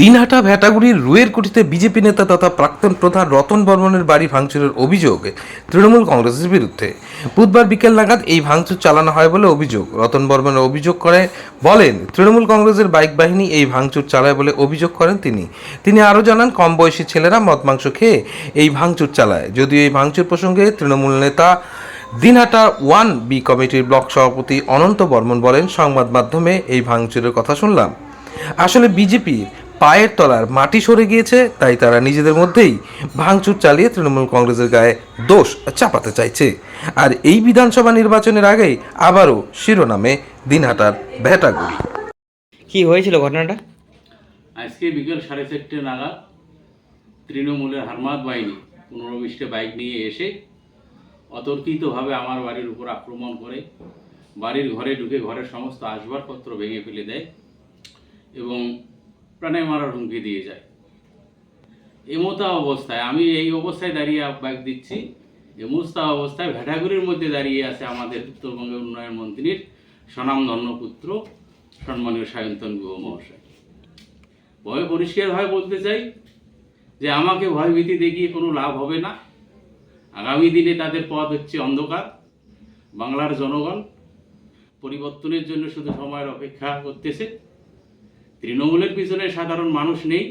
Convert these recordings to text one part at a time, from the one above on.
Dinhata ভেটাগুড়ির রুয়ের কুটিতে BJP নেতা তথা প্রাক্তন প্রধান রতন বর্মনের বাড়ি ভাঙচুরের অভিযোগ তৃণমূল কংগ্রেসের বিরুদ্ধে। বুধবার বিকেল নাগাদ এই ভাঙচুর চালানো হয় বলে অভিযোগ। রতন বর্মন অভিযোগ করে, বলেন, তৃণমূল কংগ্রেসের বাইক বাহিনী এই ভাঙচুর চালায় বলে অভিযোগ করেন তিনি। তিনি আরও জানান কম বয়সী ছেলেরা মদ মাংস খেয়ে এই ভাঙচুর চালায়। যদিও এই ভাঙচুর প্রসঙ্গে তৃণমূল নেতা দিনহাটা ওয়ান বি কমিটির ব্লক সভাপতি অনন্ত বর্মন বলেন, সংবাদ মাধ্যমে এই ভাঙচুরের কথা শুনলাম। আসলে বিজেপি পায়ের তলার মাটি সরে গিয়েছে তাই তারা নিজেদের মধ্যেই ভাঙচুর চালিয়ে তৃণমূল কংগ্রেসের গায়ে দোষ চাপাতে চাইছে। আর এই বিধানসভা নির্বাচনের আগেই আবারও শিরোনামে দিনহাটার ভেটাগুড়ি। কি হয়েছিল ঘটনাটা? আজকে বিকেল সাড়ে চারটে নাগাদ তৃণমূলের হারমাদ বাহিনী পনেরো বিশটা বাইক নিয়ে এসে অতর্কিতভাবে আমার বাড়ির উপর আক্রমণ করে বাড়ির ঘরে ঢুকে ঘরের সমস্ত আসবাবপত্র ভেঙে ফেলে দেয় এবং প্রাণে মারার হুমকি দিয়ে যায়। এমতা অবস্থায়, আমি এই অবস্থায় দাঁড়িয়ে বাইক দিচ্ছি এমস্তা অবস্থায় ভেটাগুড়ির মধ্যে দাঁড়িয়ে আছে আমাদের উত্তরবঙ্গের উন্নয়ন মন্ত্রীর স্বনামধন্য পুত্র সম্মানীয় সায়ন্তন গুহ মহাশয়। ভয় পরিষ্কারভাবে বলতে চাই যে, আমাকে ভয়ভীতি দেখিয়ে কোনো লাভ হবে না। আগামী দিনে তাদের পথ হচ্ছে অন্ধকার, বাংলার জনগণ পরিবর্তনের জন্য শুধু সময়ের অপেক্ষা করতেছে। তৃণমূলের পিছনে সাধারণ মানুষ নেই।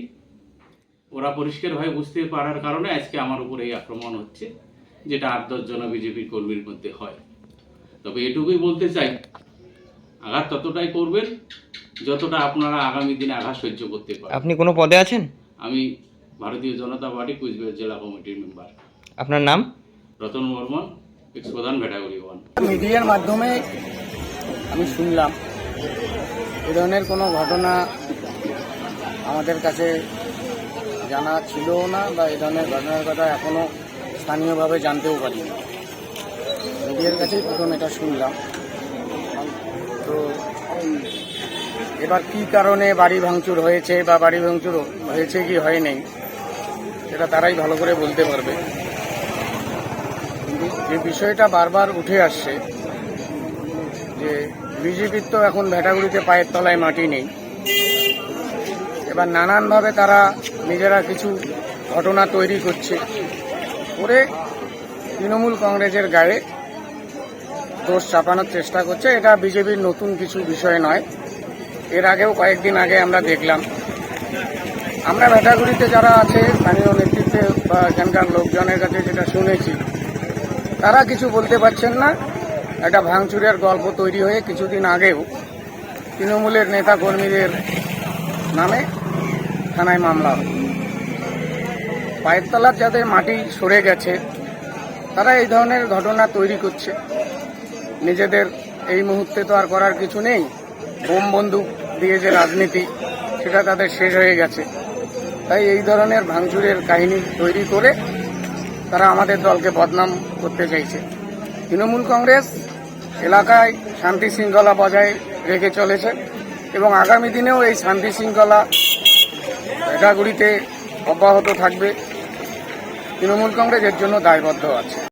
ওরা পরিষ্কারভাবে বুঝতে পারার কারণে আজকে আমার উপর এই আক্রমণ হচ্ছে যেটা আট দশ জন বিজেপির কর্মীর মধ্যে হয়। তবে এটুকুই বলতে চাই আঘাত ততটাই করবেন যতটা আপনারা আগামী দিনে আঘাত সহ্য করতে পারেন আপনি কোনো পদে আছেন? আমি ভারতীয় জনতা পার্টি কুচবিহার জেলা কমিটির মেম্বার। আপনার নাম? রতন বর্মন এক্স প্রধান ভেটাগুড়ি ওয়ান। মিডিয়ার মাধ্যমে আমি শুনলাম এ ধরনের কোনো ঘটনা আমাদের কাছে জানা ছিল না বা এ ধরনের ঘটনার কথা এখনও স্থানীয়ভাবে জানতেও পারি মিডিয়ার কাছেই প্রথম এটা শুনলাম। তো এবার কি কারণে বাড়ি ভাঙচুর হয়েছে বা বাড়ি ভাঙচুর হয়েছে কি হয়নি, সেটা তারাই ভালো করে বলতে পারবে। যে বিষয়টা বারবার উঠে আসছে যে বিজেপির তো এখন ভেটাগুড়িতে পায়ের তলায় মাটি নেই। এবার নানানভাবে তারা নিজেরা কিছু ঘটনা তৈরি করছে। করে তৃণমূল কংগ্রেসের গায়ে দোষ চাপানোর চেষ্টা করছে। এটা বিজেপির নতুন কিছু বিষয় নয়। এর আগেও কয়েকদিন আগে আমরা দেখলাম। আমরা ভেটাগুড়িতে যারা আছে, স্থানীয় নেতৃত্বে বা এখানকার লোকজনের কাছে যেটা শুনেছি, তারা কিছু বলতে পারছেন না। একটা ভাঙচুরের গল্প তৈরি হয়ে কিছুদিন আগেও তৃণমূলের নেতা কর্মীদের নামে থানায় মামলা হয়। পায়ের তলার যাদের মাটি সরে গেছে, তারা এই ধরনের ঘটনা তৈরি করছে। নিজেদের এই মুহূর্তে তো আর করার কিছু নেই। বোম বন্দুক দিয়ে যে রাজনীতি, সেটা তাদের শেষ হয়ে গেছে। তাই এই ধরনের ভাঙচুরের কাহিনী তৈরি করে তারা আমাদের দলকে বদনাম করতে চাইছে। তৃণমূল কংগ্রেস এলাকায় শান্তি শৃঙ্খলা বজায় রেখে চলেছে এবং আগামী দিনেও এই শান্তি শৃঙ্খলা ভেটাগুড়িতে অব্যাহত থাকবে। তৃণমূল কংগ্রেস এর জন্য দায়বদ্ধ আছে।